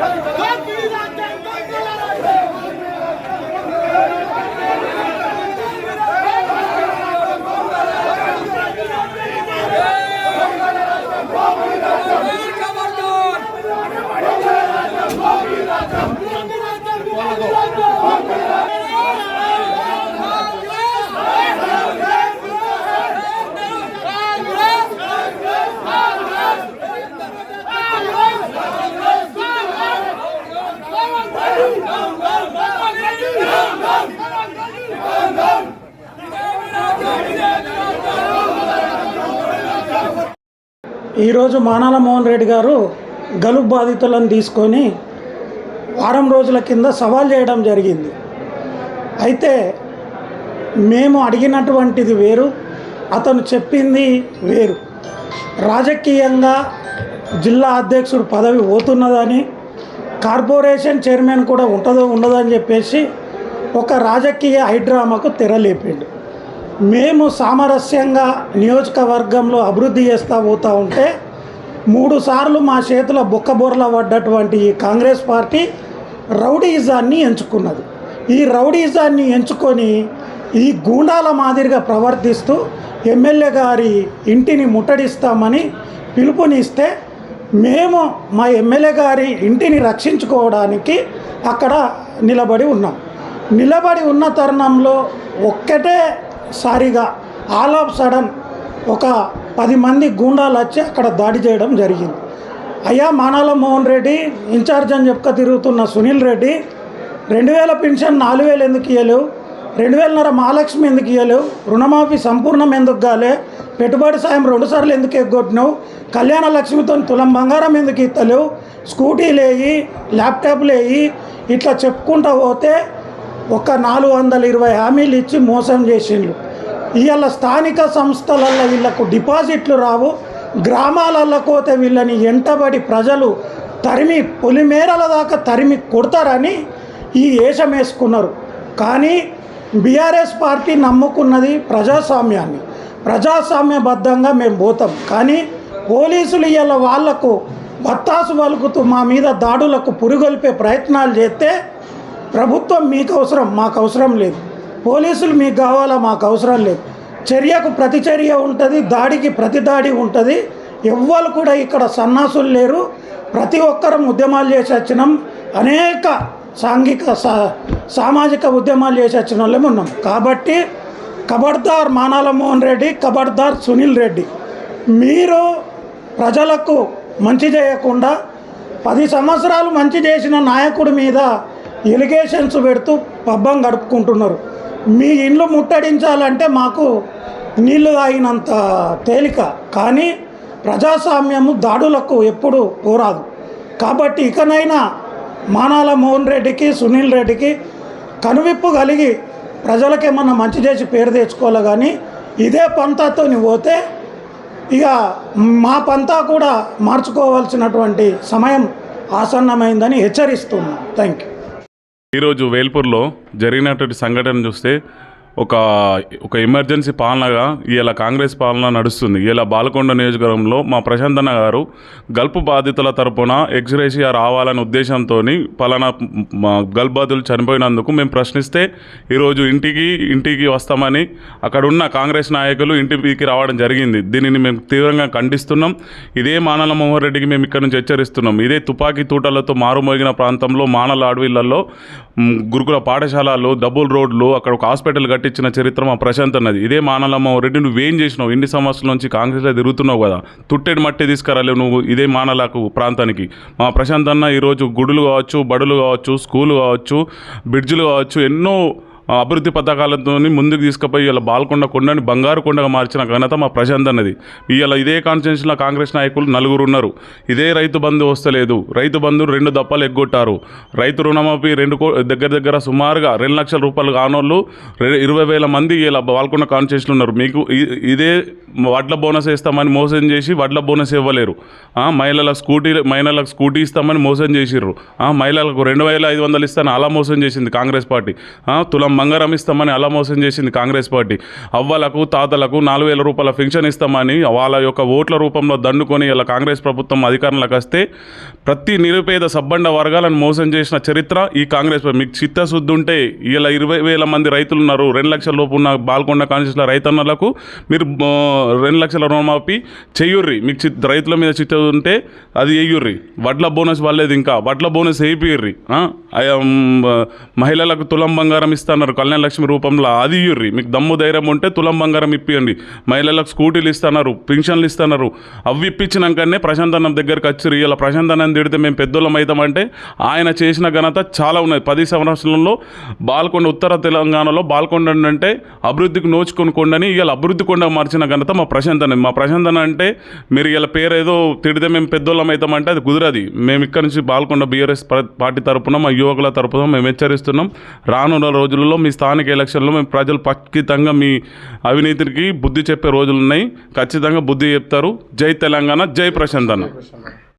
Vai, vai, vai. ఈరోజు మానాల మోహన్ రెడ్డి గారు గలుపు బాధితులను తీసుకొని వారం రోజుల కింద సవాల్ చేయడం జరిగింది. అయితే మేము అడిగినటువంటిది వేరు అతను చెప్పింది వేరు. రాజకీయంగా జిల్లా అధ్యక్షుడు పదవి పోతున్నదని కార్పొరేషన్ చైర్మన్ కూడా ఉంటుందో ఉండదో అని చెప్పేసి ఒక రాజకీయ హైడ్రామాకు తెరలేపిండు. మేము సామరస్యంగా నియోజకవర్గంలో అభివృద్ధి చేస్తూ పోతూ ఉంటే మూడు సార్లు మా చేతుల బొక్కబొర్ల పడ్డటువంటి ఈ కాంగ్రెస్ పార్టీ రౌడీజాన్ని ఎంచుకున్నది. ఈ రౌడీజాన్ని ఎంచుకొని ఈ గూండాల మాదిరిగా ప్రవర్తిస్తూ ఎమ్మెల్యే గారి ఇంటిని ముట్టడిస్తామని పిలుపునిస్తే మేము మా ఎమ్మెల్యే గారి ఇంటిని రక్షించుకోవడానికి అక్కడ నిలబడి ఉన్నాం. నిలబడి ఉన్న తరుణంలో ఒక్కటే సారిగా ఆల్ ఆఫ్ సడన్ ఒక పది మంది గూండాలు వచ్చి అక్కడ దాడి చేయడం జరిగింది. అయ్యా మానాల మోహన్ రెడ్డి ఇన్ఛార్జ్ అని చెప్పక తిరుగుతున్న సునీల్ రెడ్డి రెండు వేల పెన్షన్ నాలుగు వేలు ఎందుకు ఇవ్వలేవు రెండు వేలన్నర మహాలక్ష్మి ఎందుకు ఇవ్వలేవు రుణమాఫీ సంపూర్ణం ఎందుకు కాలే? పెట్టుబడి సాయం రెండుసార్లు ఎందుకు ఎగ్గొట్టినావు? కళ్యాణ లక్ష్మితో తులం బంగారం ఎందుకు ఇస్తలేవు స్కూటీలు వేయి ల్యాప్టాప్లు వేయి ఇట్లా చెప్పుకుంటూ పోతే ఒక నాలుగు వందల ఇరవై హామీలు ఇచ్చి మోసం చేసిండ్రు. ఇవాళ స్థానిక సంస్థలల్లో వీళ్ళకు డిపాజిట్లు రావు. గ్రామాలలో పోతే వీళ్ళని ఎంటబడి ప్రజలు తరిమి పొలిమేరల దాకా తరిమి కొడతారని ఈ వేషం వేసుకున్నారు. కానీ బీఆర్ఎస్ పార్టీ నమ్ముకున్నది ప్రజాస్వామ్యాన్ని. ప్రజాస్వామ్యబద్ధంగా మేము పోతాం. కానీ పోలీసులు ఇవాళ వాళ్ళకు బత్తాసు వలుకుతూ మా మీద దాడులకు పురుగొల్పే ప్రయత్నాలు చేస్తే ప్రభుత్వం మీకు అవసరం మాకు అవసరం లేదు. పోలీసులు మీకు కావాలా మాకు అవసరం లేదు. చర్యకు ప్రతిచర్య ఉంటుంది దాడికి ప్రతి దాడి ఉంటుంది. ఎవ్వరు కూడా ఇక్కడ సన్నాసులు లేరు. ప్రతి ఒక్కరం ఉద్యమాలు చేసి వచ్చినాం. అనేక సాంఘిక సా సామాజిక ఉద్యమాలు చేసి వచ్చిన వాళ్ళమే ఉన్నాం. కాబట్టి కబడ్దార్ మానాల మోహన్ రెడ్డి కబడ్దార్ సునీల్ రెడ్డి. మీరు ప్రజలకు మంచి చేయకుండా పది సంవత్సరాలు మంచి చేసిన నాయకుడి మీద ఎలిగేషన్స్ పెడుతూ పబ్బం గడుపుకుంటున్నారు. మీ ఇండ్లు ముట్టడించాలంటే మాకు నీళ్ళు తాగినంత తేలిక. కానీ ప్రజాస్వామ్యము దాడులకు ఎప్పుడు పోరాదు. కాబట్టి ఇకనైనా మానాల మోహన్ రెడ్డికి సునీల్ రెడ్డికి కనువిప్పు కలిగి ప్రజలకేమన్నా మంచి చేసి పేరు తెచ్చుకోవాలి కానీ ఇదే పంతాతో పోతే ఇక మా పంతా కూడా మార్చుకోవాల్సినటువంటి సమయం ఆసన్నమైందని హెచ్చరిస్తున్నాం. థ్యాంక్ యూ ఈరోజు వేల్పూర్లో జరిగినటువంటి సంఘటన చూస్తే ఒక ఒక ఎమర్జెన్సీ పాలనగా ఇలా కాంగ్రెస్ పాలన నడుస్తుంది. ఇలా బాలకొండ నియోజకవర్గంలో మా ప్రశాంతన్న గారు గల్పు బాధితుల తరపున ఎక్స్రేషియా రావాలనే ఉద్దేశంతో పలానా మా బాధితులు చనిపోయినందుకు మేము ప్రశ్నిస్తే ఈరోజు ఇంటికి ఇంటికి వస్తామని అక్కడ ఉన్న కాంగ్రెస్ నాయకులు ఇంటికి రావడం జరిగింది. దీనిని మేము తీవ్రంగా ఖండిస్తున్నాం. ఇదే మానల మోహన్ రెడ్డికి మేము ఇక్కడ నుంచి హెచ్చరిస్తున్నాం. ఇదే తుపాకీ తూటలతో మారుమోగిన ప్రాంతంలో మానల అడవిలలో గురుకుల పాఠశాలలు డబుల్ రోడ్లు అక్కడ ఒక హాస్పిటల్ కట్టి ఇచ్చిన చరిత్ర మా ప్రశాంత్ అన్నది. ఇదే మానలమ్మారెడ్డి నువ్వు నువ్వేం చేసినావు? ఇన్ని సంవత్సరాల నుంచి కాంగ్రెస్లో తిరుగుతున్నావు కదా? తుట్టెడు మట్టి తీసుకురాలేవు నువ్వు ఇదే మానలకు ప్రాంతానికి. మా ప్రశాంత్ అన్న ఈరోజు గుడులు కావచ్చు బడులు కావచ్చు స్కూలు కావచ్చు బ్రిడ్జ్లు కావచ్చు ఎన్నో అభివృద్ధి పథకాలతో ముందుకు తీసుకుపోయి ఇలా బాల్కొండ కొండని బంగారు కొండగా మార్చిన ఘనత మా ప్రశాంత్ అన్నది ఇవాళ ఇదే కాన్స్టిట్యూన్సీలో కాంగ్రెస్ నాయకులు నలుగురు ఉన్నారు. ఇదే రైతు బంధు వస్తలేదు. రైతు బంధు రెండు దప్పాలు ఎగ్గొట్టారు. రైతు రుణమాఫీ రెండు కో దగ్గర దగ్గర సుమారుగా రెండు లక్షల రూపాయలు కానోళ్ళు ఇరవై వేల మంది ఇలా బాల్కొండ కాన్స్టిట్యూన్సీలో ఉన్నారు. మీకు ఇ- ఇదే వడ్ల బోనస్ ఇస్తామని మోసం చేసి వడ్ల బోనస్ ఇవ్వలేరు. మహిళలకు మహిళల స్కూటీ మహిళలకు స్కూటీ ఇస్తామని మోసం చేసిర్రు. ఆ, మహిళలకు రెండు వేల ఐదు వందలు ఇస్తాను అలా మోసం చేసింది కాంగ్రెస్ పార్టీ. తులం బంగారం ఇస్తామని అలా మోసం చేసింది కాంగ్రెస్ పార్టీ. అవ్వలకు తాతలకు నాలుగు వేల రూపాయల పెన్షన్ ఇస్తామని వాళ్ళ యొక్క ఓట్ల రూపంలో దండుకొని ఇలా కాంగ్రెస్ ప్రభుత్వం అధికారంలోకి వస్తే ప్రతి నిరుపేద సబ్బండ వర్గాలను మోసం చేసిన చరిత్ర ఈ కాంగ్రెస్ మీకు చిత్తశుద్ధి ఉంటే ఇలా ఇరవై వేల మంది రైతులు ఉన్నారు. రెండు లక్షల లోపు ఉన్న బాల్కొండ కాన్స్టిట్యూన్సీల రైతన్నలకు మీరు రెండు లక్షల రుణమాఫీ చెయ్యుర్రి మీకు చిత్ రైతుల మీద చిత్తశుద్ధి ఉంటే అది వేయుర్రి వడ్ల బోనస్ వాళ్ళేది ఇంకా. వడ్ల బోనస్ వేయిర్రి మహిళలకు తులం బంగారం ఇస్తున్నారు కళ్యాణ లక్ష్మి రూపంలో అది ఇయ్యుర్రి. మీకు దమ్ము ధైర్యం ఉంటే తులం బంగారం ఇప్పియండి. మహిళలకు స్కూటీలు ఇస్తున్నారు పింఛన్లు ఇస్తున్నారు. అవి ఇప్పించినాకనే ప్రశాంత్ అన్నం దగ్గరికి వచ్చి ఇలా ప్రశాంత్ అన్నం తిడితే మేము పెద్దోళ్ళం అవుతామంటే ఆయన చేసిన ఘనత చాలా ఉన్నది. పది సంవత్సరంలో బాల్కొండ ఉత్తర తెలంగాణలో బాల్కొండ అంటే అభివృద్ధికి నోచుకొని కొండని ఇవాళ అభివృద్ధి కొండ మార్చిన ఘనత మా ప్రశాంత్ అన్న మా ప్రశాంత్ అన్న అంటే మీరు ఇలా పేరు ఏదో తిడితే మేము పెద్దోళ్ళం అవుతామంటే అది కుదరది. మేము ఇక్కడ నుంచి బాల్కొండ బీఆర్ఎస్ పార్టీ తరపున మా యువకుల తరపున మేము హెచ్చరిస్తున్నాం. రానున్న రోజుల్లో మీ స్థానిక ఎలక్షన్లో మేము ప్రజలు ఖచ్చితంగా మీ అవినీతికి బుద్ధి చెప్పే రోజులు ఉన్నాయి. ఖచ్చితంగా బుద్ధి చెప్తారు. జై తెలంగాణ జై ప్రశాంత్ అన్న